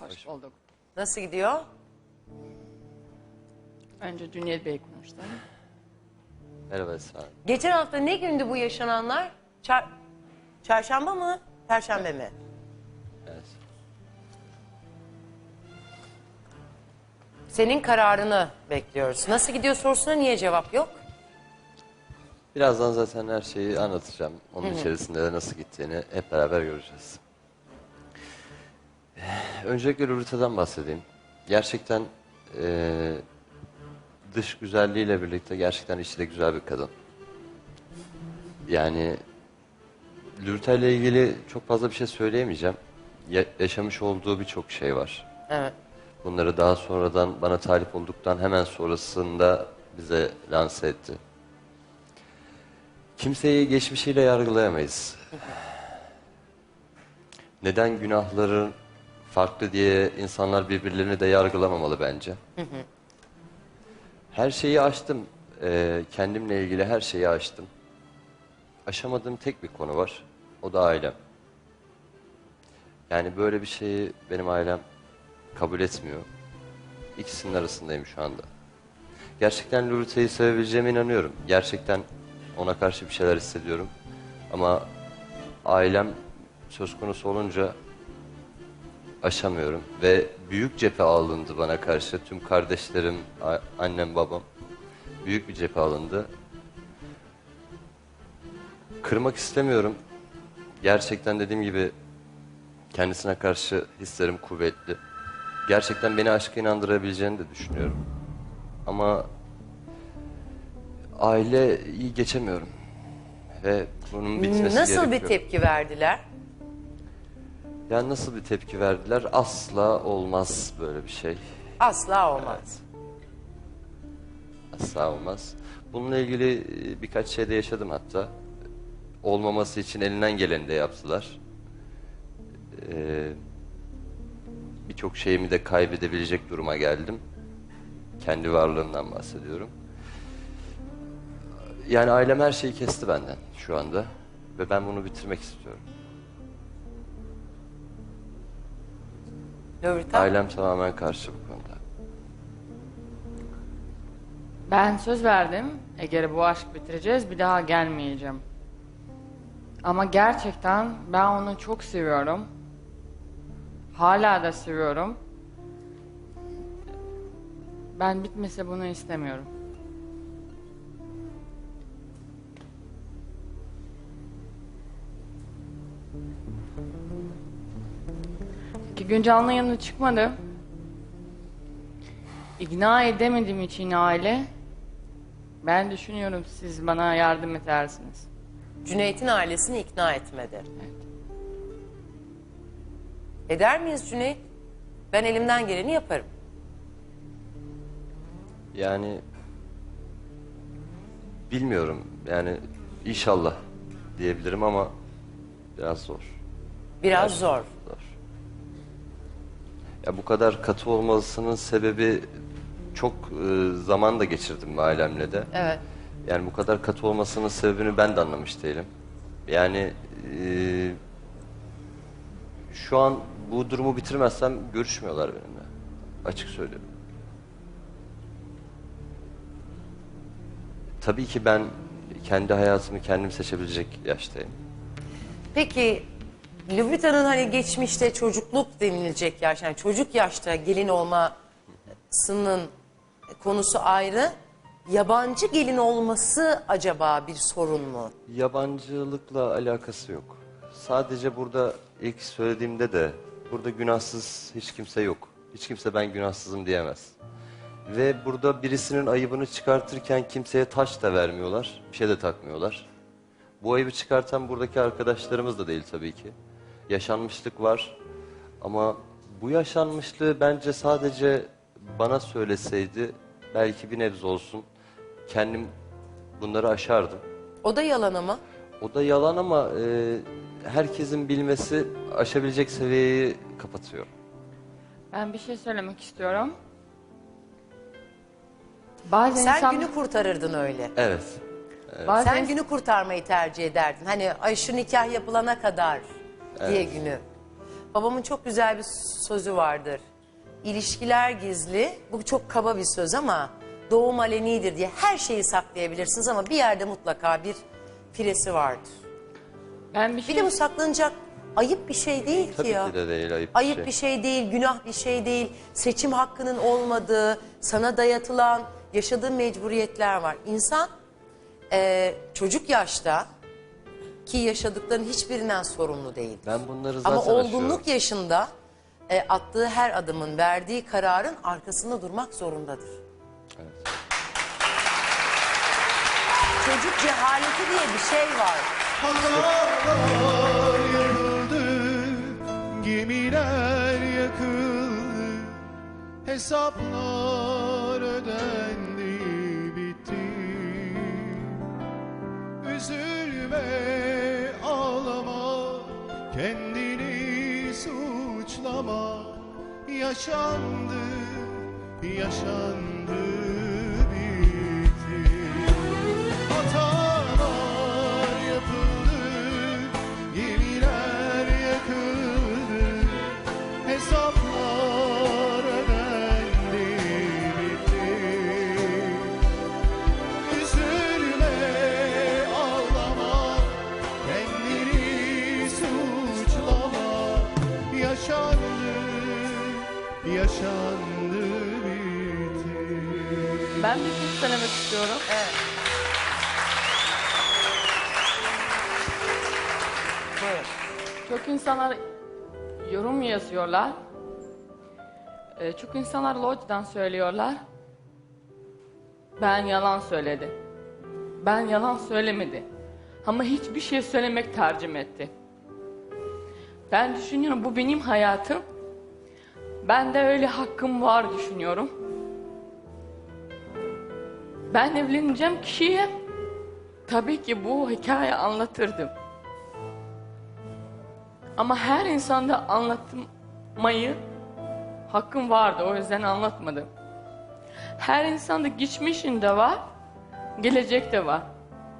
Hoş bulduk. Nasıl gidiyor? Önce Cüneyt Bey konuştu. Merhaba Esra. Hanım. Geçen hafta ne gündü bu yaşananlar? Çar- Çarşamba mı? Perşembe mi? Evet. Senin kararını bekliyoruz. Nasıl gidiyor sorusuna niye cevap yok? Birazdan zaten her şeyi anlatacağım. Onun içerisinde de nasıl gittiğini hep beraber göreceğiz. Öncelikle Lolita'dan bahsedeyim. Gerçekten eee, dış güzelliğiyle birlikte gerçekten içi de güzel bir kadın. Yani Lolita ile ilgili çok fazla bir şey söyleyemeyeceğim. Ya- yaşamış olduğu birçok şey var. Evet. Bunları daha sonradan bana talip olduktan hemen sonrasında bize lanse etti. Kimseyi geçmişiyle yargılayamayız. Neden günahların farklı diye insanlar birbirlerini de yargılamamalı bence. Her şeyi aştım. Ee, kendimle ilgili her şeyi aştım. Aşamadığım tek bir konu var. O da ailem. Yani böyle bir şeyi benim ailem kabul etmiyor. İkisinin arasındayım şu anda. Gerçekten Lolita'yı sevebileceğime inanıyorum. Gerçekten ona karşı bir şeyler hissediyorum. Ama ailem söz konusu olunca aşamıyorum. Ve büyük cephe alındı bana karşı. Tüm kardeşlerim, annem, babam. Büyük bir cephe alındı. Kırmak istemiyorum. Gerçekten dediğim gibi kendisine karşı hislerim kuvvetli. Gerçekten beni aşka inandırabileceğini de düşünüyorum. Ama aile iyi geçemiyorum. Ve bunun bitmesi Nasıl gerekiyor. bir tepki verdiler? Yani nasıl bir tepki verdiler? Asla olmaz böyle bir şey. Asla olmaz. Asla olmaz. Bununla ilgili e, birkaç şey de yaşadım hatta. Olmaması için elinden geleni de yaptılar. Ee, Birçok şeyimi de kaybedebilecek duruma geldim. Kendi varlığımdan bahsediyorum. Yani ailem her şeyi kesti benden şu anda. Ve ben bunu bitirmek istiyorum. Lolita. Ailem tamamen karşı bu konuda. Ben söz verdim. Eğer bu aşk bitireceğiz bir daha gelmeyeceğim. Ama gerçekten ben onu çok seviyorum. Hala da seviyorum. Ben bitmese bunu istemiyorum. İki gün canlı yanına çıkmadı. İkna edemediğim için aile, ben düşünüyorum siz bana yardım edersiniz. Cüneyt'in ailesini ikna etmedi. Eder miyiz Cüneyt? Ben elimden geleni yaparım. Yani bilmiyorum. Yani inşallah diyebilirim ama biraz zor. Biraz zor. Ya bu kadar katı olmasının sebebi çok e, zaman da geçirdim ailemle de. Evet. Yani bu kadar katı olmasının sebebini ben de anlamış değilim. Yani e, şu an bu durumu bitirmezsem görüşmüyorlar benimle. Açık söylüyorum. Tabii ki ben kendi hayatımı kendim seçebilecek yaştayım. Peki Lübrita'nın hani geçmişte çocukluk denilecek yaş, yani çocuk yaşta gelin olmasının konusu ayrı. Yabancı gelin olması acaba bir sorun mu? Yabancılıkla alakası yok. Sadece burada ilk söylediğimde de burada günahsız hiç kimse yok. Hiç kimse ben günahsızım diyemez. Ve burada birisinin ayıbını çıkartırken kimseye taş da vermiyorlar, bir şey de takmıyorlar. Bu ayıbı çıkartan buradaki arkadaşlarımız da değil tabii ki. Yaşanmışlık var ama bu yaşanmışlığı bence sadece bana söyleseydi belki bir nebze olsun kendim bunları aşardım. O da yalan ama. O da yalan ama e, herkesin bilmesi aşabilecek seviyeyi kapatıyor. Ben bir şey söylemek istiyorum. Bazen Sen insan, günü kurtarırdın öyle. Evet. bazen Sen günü kurtarmayı tercih ederdin. Hani ay şu nikah yapılana kadar diye günü. Babamın çok güzel bir sözü vardır. İlişkiler gizli, bu çok kaba bir söz ama doğum alenidir diye her şeyi saklayabilirsiniz ama bir yerde mutlaka bir firesi vardır. Ben bir Bir şey de bu saklanacak ayıp bir şey değil Tabii ki ya. ki de değil ayıp, Ayıp bir bir şey. şey değil, günah bir şey değil. Seçim hakkının olmadığı, sana dayatılan, yaşadığın mecburiyetler var. İnsan eee, çocuk yaşta ki yaşadıkların hiçbirinden sorumlu değil. Ben bunları zaten Ama aşıyorum. olgunluk yaşında e, attığı her adımın, verdiği kararın arkasında durmak zorundadır. Çocuk cehaleti diye bir şey var. Hatalar yapıldı, gemiler yakıldı, hesaplar ödendi, bitti. Üzülme, Yaşandı, yaşandı, Buyurun. Çok insanlar yorum yazıyorlar. Ee, çok insanlar lojdan söylüyorlar. Ben yalan söyledi. Ben yalan söylemedi. Ama hiçbir şey söylemek tercih etti. Ben düşünüyorum bu benim hayatım. Ben de öyle hakkım var düşünüyorum. Ben evleneceğim kişiye tabii ki bu hikaye anlatırdım. Ama her insanda anlatmayı hakkım vardı. O yüzden anlatmadım. Her insanda geçmişinde var, gelecek de var.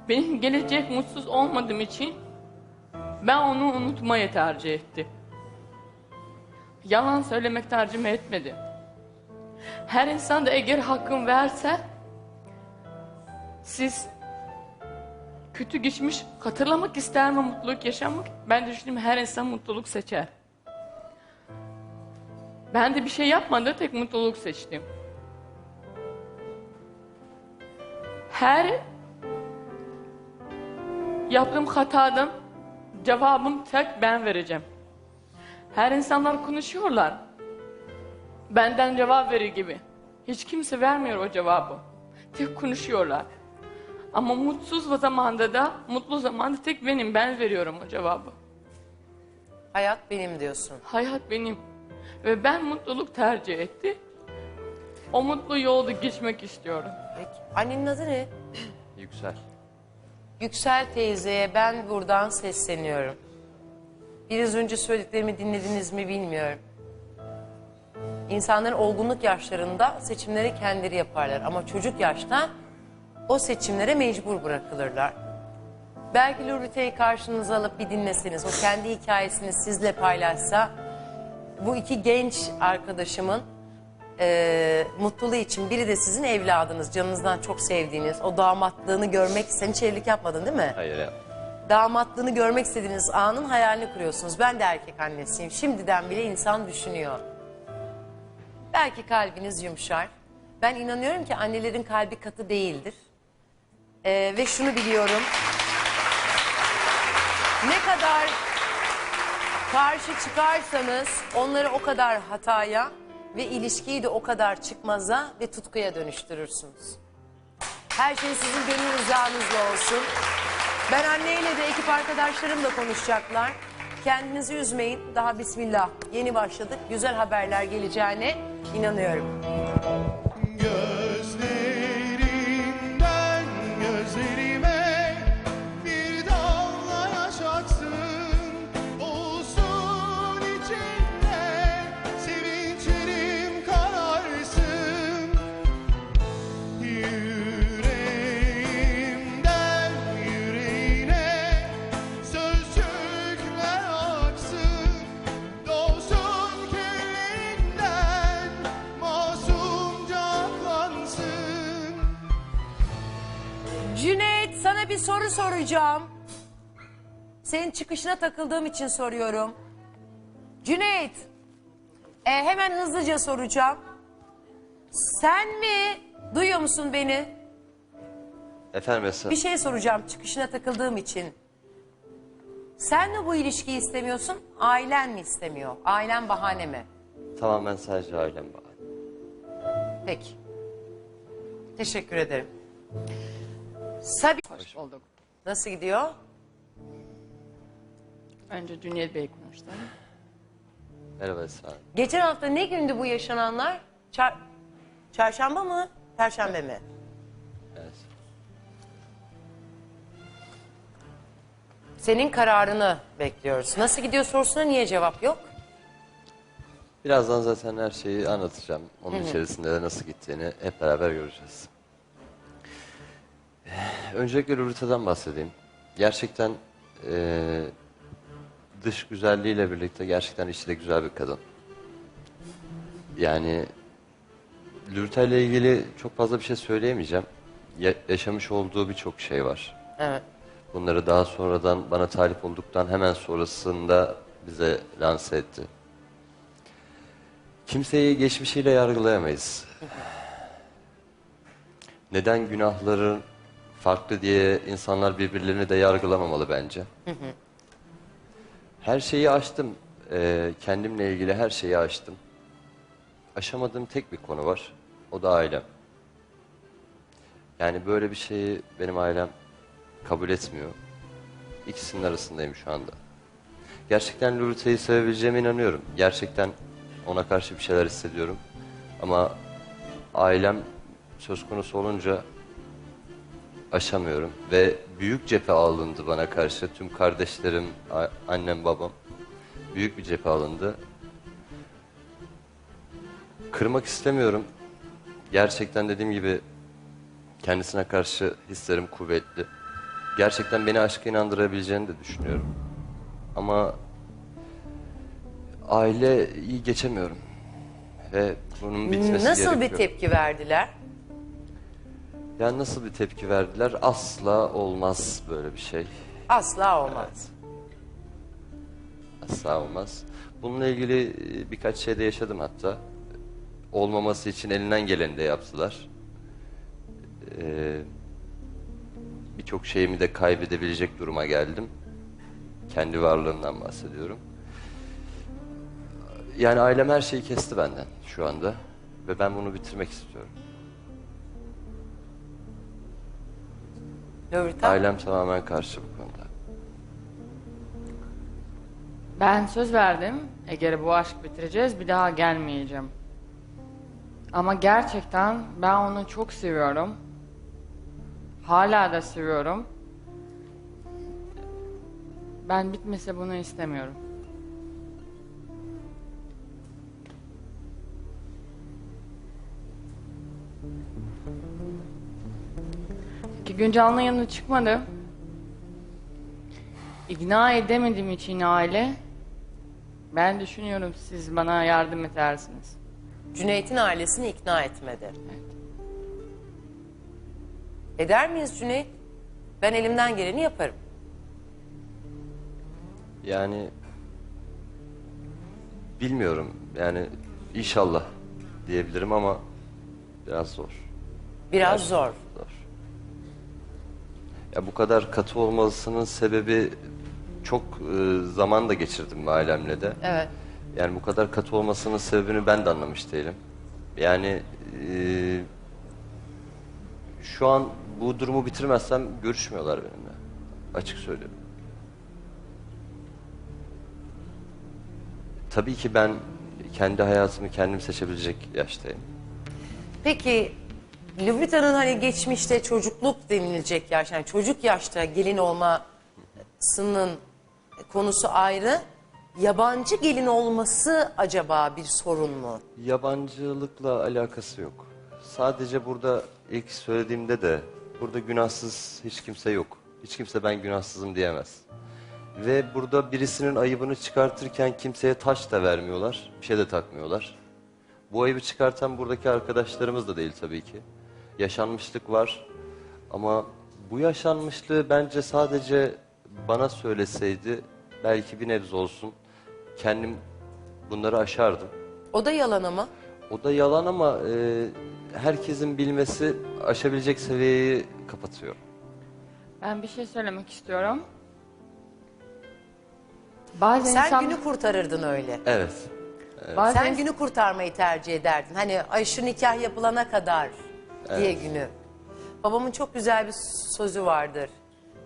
Benim gelecek mutsuz olmadığım için ben onu unutmayı tercih ettim. Yalan söylemek tercih etmedim. Her insanda eğer hakkım verse siz kötü geçmiş hatırlamak ister mi mutluluk yaşamak? Ben düşündüm her insan mutluluk seçer. Ben de bir şey yapmadım tek mutluluk seçtim. Her yaptığım hatadan cevabım tek ben vereceğim. Her insanlar konuşuyorlar. Benden cevap verir gibi. Hiç kimse vermiyor o cevabı. Tek konuşuyorlar. Ama mutsuz zamanda da, mutlu zamanda tek benim. Ben veriyorum o cevabı. Hayat benim diyorsun. Hayat benim. Ve ben mutluluk tercih etti. O mutlu yolda geçmek istiyorum. Peki. Annenin adı ne? Yüksel. Yüksel teyzeye ben buradan sesleniyorum. Biraz önce söylediklerimi dinlediniz mi bilmiyorum. İnsanların olgunluk yaşlarında seçimleri kendileri yaparlar. Ama çocuk yaşta o seçimlere mecbur bırakılırlar. Belki Lurite'yi karşınıza alıp bir dinleseniz, o kendi hikayesini sizle paylaşsa, bu iki genç arkadaşımın eee, mutluluğu için biri de sizin evladınız, canınızdan çok sevdiğiniz, o damatlığını görmek, sen hiç evlilik yapmadın değil mi? Hayır ya. Damatlığını görmek istediğiniz anın hayalini kuruyorsunuz. Ben de erkek annesiyim. Şimdiden bile insan düşünüyor. Belki kalbiniz yumuşar. Ben inanıyorum ki annelerin kalbi katı değildir. Ee, ve şunu biliyorum. Ne kadar karşı çıkarsanız onları o kadar hataya ve ilişkiyi de o kadar çıkmaza ve tutkuya dönüştürürsünüz. Her şey sizin gönül rızanızla olsun. Ben anneyle de ekip arkadaşlarımla konuşacaklar. Kendinizi üzmeyin. Daha bismillah. Yeni başladık. Güzel haberler geleceğine inanıyorum. Gözlerinden soracağım. Senin çıkışına takıldığım için soruyorum. Cüneyt, e, hemen hızlıca soracağım. Sen mi, duyuyor musun beni? Efendim Esra. Bir şey soracağım çıkışına takıldığım için. Sen mi bu ilişkiyi istemiyorsun, ailen mi istemiyor? Ailen bahane mi? Tamamen sadece ailem var. Peki. Teşekkür ederim. Sabi, Hoş bulduk. Nasıl gidiyor? Önce Cüneyt Bey konuştu. Merhaba Esra. Geçen hafta ne gündü bu yaşananlar? Çar- Çarşamba mı? Perşembe mi? Evet. Senin kararını bekliyoruz. Nasıl gidiyor sorusuna niye cevap yok? Birazdan zaten her şeyi anlatacağım. Onun içerisinde de nasıl gittiğini hep beraber göreceğiz. Öncelikle Lolita'dan bahsedeyim. Gerçekten eee, dış güzelliğiyle birlikte gerçekten içi de güzel bir kadın. Yani Lolita ile ilgili çok fazla bir şey söyleyemeyeceğim. Ya- yaşamış olduğu birçok şey var. Evet. Bunları daha sonradan bana talip olduktan hemen sonrasında bize lanse etti. Kimseyi geçmişiyle yargılayamayız. Neden günahların farklı diye insanlar birbirlerini de yargılamamalı bence. Her şeyi aştım. Ee, kendimle ilgili her şeyi aştım. Aşamadığım tek bir konu var. O da ailem. Yani böyle bir şeyi benim ailem kabul etmiyor. İkisinin arasındayım şu anda. Gerçekten Lolita'yı sevebileceğime inanıyorum. Gerçekten ona karşı bir şeyler hissediyorum. Ama ailem söz konusu olunca aşamıyorum. Ve büyük cephe alındı bana karşı. Tüm kardeşlerim, annem, babam. Büyük bir cephe alındı. Kırmak istemiyorum. Gerçekten dediğim gibi kendisine karşı hislerim kuvvetli. Gerçekten beni aşka inandırabileceğini de düşünüyorum. Ama aile iyi geçemiyorum. Ve bunun bitmesi Nasıl gerekiyor. bir tepki verdiler? Yani nasıl bir tepki verdiler? Asla olmaz böyle bir şey. Asla olmaz. Asla olmaz. Bununla ilgili e, birkaç şey de yaşadım hatta. Olmaması için elinden geleni de yaptılar. Ee, Birçok şeyimi de kaybedebilecek duruma geldim. Kendi varlığımdan bahsediyorum. Yani ailem her şeyi kesti benden şu anda. Ve ben bunu bitirmek istiyorum. Lolita. Ailem tamamen karşı bu konuda. Ben söz verdim. Eğer bu aşk bitireceğiz bir daha gelmeyeceğim. Ama gerçekten ben onu çok seviyorum. Hala da seviyorum. Ben bitmese bunu istemiyorum. İki gün canlı yanına çıkmadı. İkna edemediğim için aile ben düşünüyorum siz bana yardım edersiniz. Cüneyt'in ailesini ikna etmedi. Eder miyiz Cüneyt? Ben elimden geleni yaparım. Yani bilmiyorum. Yani inşallah diyebilirim ama biraz zor. Biraz zor. Ya bu kadar katı olmasının sebebi çok e, zaman da geçirdim ailemle de. Evet. Yani bu kadar katı olmasının sebebini ben de anlamış değilim. Yani e, şu an bu durumu bitirmezsem görüşmüyorlar benimle. Açık söylüyorum. Tabii ki ben kendi hayatımı kendim seçebilecek yaştayım. Peki Lübrita'nın hani geçmişte çocukluk denilecek yaş, yani çocuk yaşta gelin olmasının konusu ayrı. Yabancı gelin olması acaba bir sorun mu? Yabancılıkla alakası yok. Sadece burada ilk söylediğimde de burada günahsız hiç kimse yok. Hiç kimse ben günahsızım diyemez. Ve burada birisinin ayıbını çıkartırken kimseye taş da vermiyorlar, bir şey de takmıyorlar. Bu ayıbı çıkartan buradaki arkadaşlarımız da değil tabii ki. Yaşanmışlık var ama Bu yaşanmışlığı bence sadece bana söyleseydi belki bir nebze olsun kendim bunları aşardım. O da yalan ama. O da yalan ama e, herkesin bilmesi aşabilecek seviyeyi kapatıyor. Ben bir şey söylemek istiyorum. Bazen Sen insan, günü kurtarırdın öyle. Evet. bazen Sen günü kurtarmayı tercih ederdin. Hani ay şu nikah yapılana kadar diye günü. Babamın çok güzel bir sözü vardır.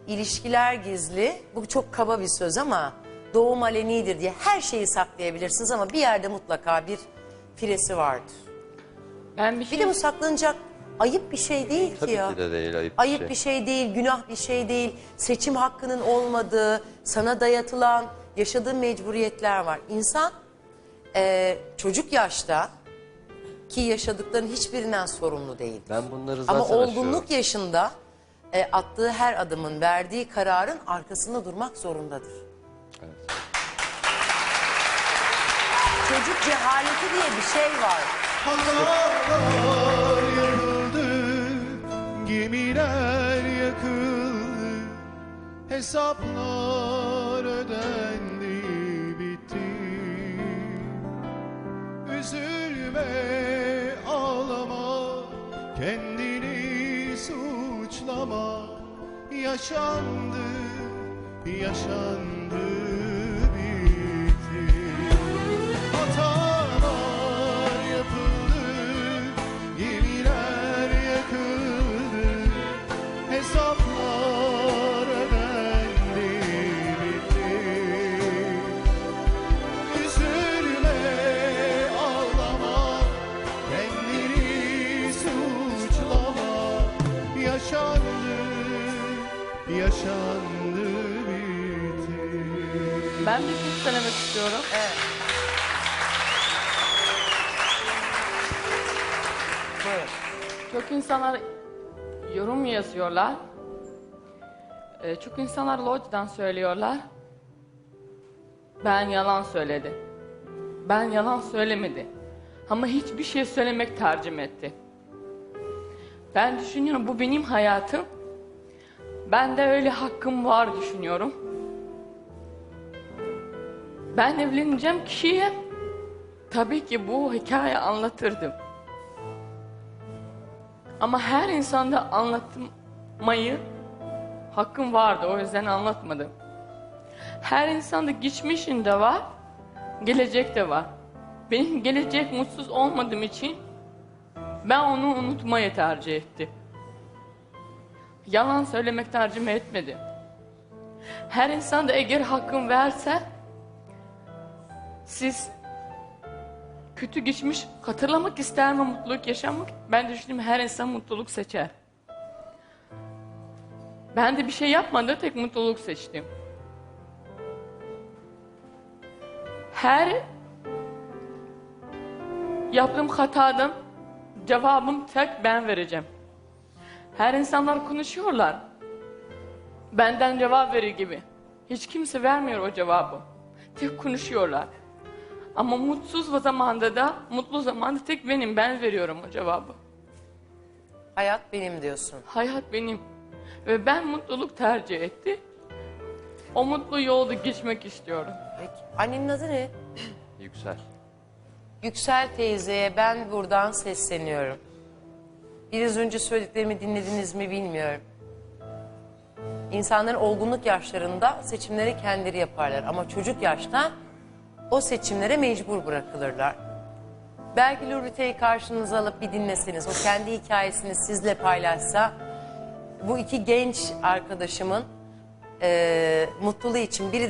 İlişkiler gizli. Bu çok kaba bir söz ama doğum alenidir diye her şeyi saklayabilirsiniz ama bir yerde mutlaka bir firesi vardır. ben bir Bir şey de bu saklanacak ayıp bir şey değil ki Tabii ya. ki de değil ayıp, Ayıp bir bir şey. şey değil, günah bir şey değil. Seçim hakkının olmadığı, sana dayatılan, yaşadığın mecburiyetler var. İnsan eee, çocuk yaşta ki yaşadıkların hiçbirinden sorumlu değil. Ben bunları zaten Ama aşıyorum. olgunluk yaşında e, attığı her adımın verdiği kararın arkasında durmak zorundadır. Çocuk cehaleti diye bir şey var. Hatalar yapıldı, gemiler yakıldı, hesaplar ödendi, Yaşandı, yaşandı, ben bir şey söylemek istiyorum. Buyurun. Çok insanlar yorum yazıyorlar. Ee, çok insanlar lojdan söylüyorlar. Ben yalan söyledi. Ben yalan söylemedi. Ama hiçbir şey söylemek tercih etti. Ben düşünüyorum bu benim hayatım. Ben de öyle hakkım var düşünüyorum. Ben evleneceğim kişiye tabii ki bu hikaye anlatırdım. Ama her insanda anlatmayı hakkım vardı. O yüzden anlatmadım. Her insanda geçmişinde var, gelecek de var. Benim gelecek mutsuz olmadığım için ben onu unutmayı tercih ettim. Yalan söylemek tercih etmedim. Her insanda eğer hakkım verse siz kötü geçmiş hatırlamak ister mi mutluluk yaşamak? Ben düşündüm her insan mutluluk seçer. Ben de bir şey yapmadım tek mutluluk seçtim. Her yaptığım hatadan cevabım tek ben vereceğim. Her insanlar konuşuyorlar. Benden cevap verir gibi. Hiç kimse vermiyor o cevabı. Tek konuşuyorlar. Ama mutsuz o zamanda da, mutlu zamanda tek benim. Ben veriyorum o cevabı. Hayat benim diyorsun. Hayat benim. Ve ben mutluluk tercih etti. O mutlu yolda geçmek istiyorum. Peki. Annenin adı ne? Yüksel. Yüksel teyzeye ben buradan sesleniyorum. Biraz önce söylediklerimi dinlediniz mi bilmiyorum. İnsanların olgunluk yaşlarında seçimleri kendileri yaparlar ama çocuk yaşta o seçimlere mecbur bırakılırlar. Belki Lurite'yi karşınıza alıp bir dinleseniz, o kendi hikayesini sizle paylaşsa, bu iki genç arkadaşımın eee mutluluğu için biri de